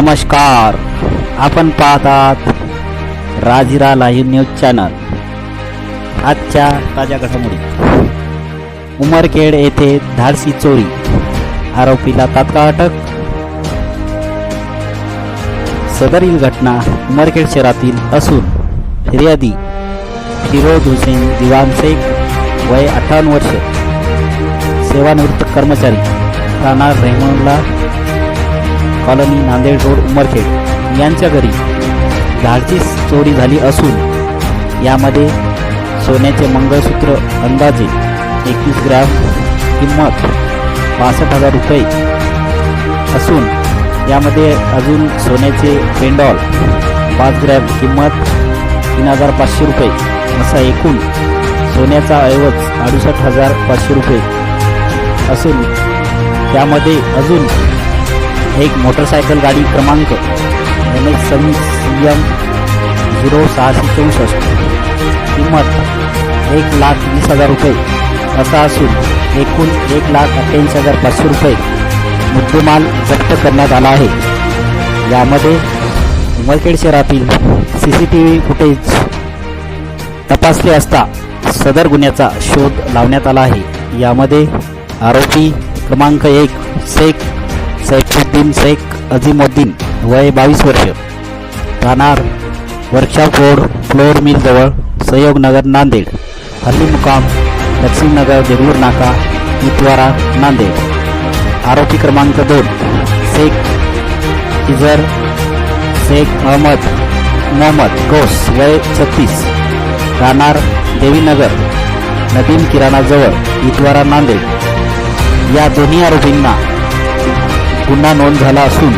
नमस्कार. आपण पाहतात राजिरा लाईव्ह न्यूज चॅनल. आजच्या ताज्या घडामोडी. उमरखेड येथे धाडसी चोरी. आरोपीला तात्काळ अटक. सदरील घटना उमरखेड शहरातील असून फिर्यादी फिरोज हुसेन दिवान शेख वय अठ्ठावन्न वर्ष. सेवानिवृत्त कर्मचारी राणा रेहमनला कॉलनी नांदेड रोड उमरखेड यांच्या घरी धाडची चोरी झाली असून यामध्ये सोन्याचे मंगळसूत्र अंदाजे एकवीस ग्राम किंमत पासष्ट हजार रुपये असून यामध्ये अजून सोन्याचे पेंडॉल पाच ग्रॅम किंमत तीन हजार पाचशे रुपये असा एकूण सोन्याचा ऐवज अडुसष्ट हजार पाचशे रुपये असून त्यामध्ये अजून एक मोटरसायकल गाडी क्रमांक एम एच सव्वीस सी एम झिरो सहाशे चौसष्ट. किंमत एक लाख वीस हजार रुपये. असा असून एकूण एक लाख अठ्ठ्याऐंशी हजार पाचशे रुपये मुद्देमाल जप्त करण्यात आला आहे. यामध्ये उमरखेड शहरातील C C T V footage तपासले असता सदर गुन्ह्याचा शोध लावण्यात आला आहे. यामध्ये आरोपी क्रमांक एक शेख सैफुद्दीन शेख अझीमुद्दीन वय बावीस वर्ष. राहणार वर्कशॉप रोड फ्लोअर मिलजवळ सहयोगनगर नांदेड. हल्ली मुकाम लक्ष्मीनगर देगलूर नाका इतवारा नांदेड. आरोपी क्रमांक दोन शेख इजर शेख अहमद मोहम्मद घोष वय छत्तीस. राहणार देवीनगर नदीम किराणाजवळ इतवारा नांदेड. या दोन्ही आरोपींना गुन्हा नोंद झाला असून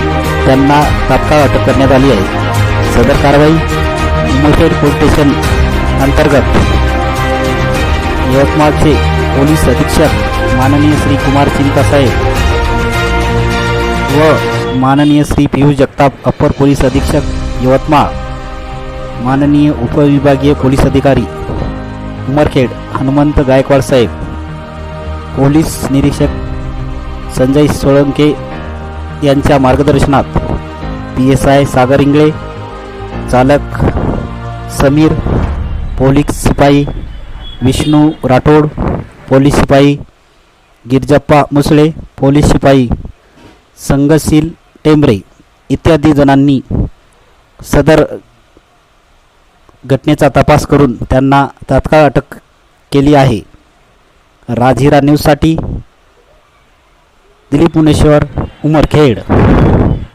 त्यांना तात्काळ अटक करण्यात आली आहे. सदर कारवाई उमरखेड पोलीस स्टेशन अंतर्गत. यवतमाळचे पोलीस अधीक्षक माननीय श्री कुमार चिंतासाहेब व माननीय श्री पियुष जगताप अप्पर पोलीस अधीक्षक यवतमाळ माननीय उपविभागीय पोलीस अधिकारी उमरखेड हनुमंत गायकवाड साहेब पोलीस निरीक्षक संजय सोळंके यांच्या मार्गदर्शनात P S I Sagar Ingle चालक समीर पोलीस शिपाई विष्णू राठोड पोलीस शिपाई गिरजप्पा मुसळे पोलीस शिपाई संगशील टेंबरे इत्यादी जणांनी सदर घटनेचा तपास करून त्यांना तात्काळ अटक केली आहे. राजहिरा न्यूजसाठी दिलीप मुनेश्वर उमरखेड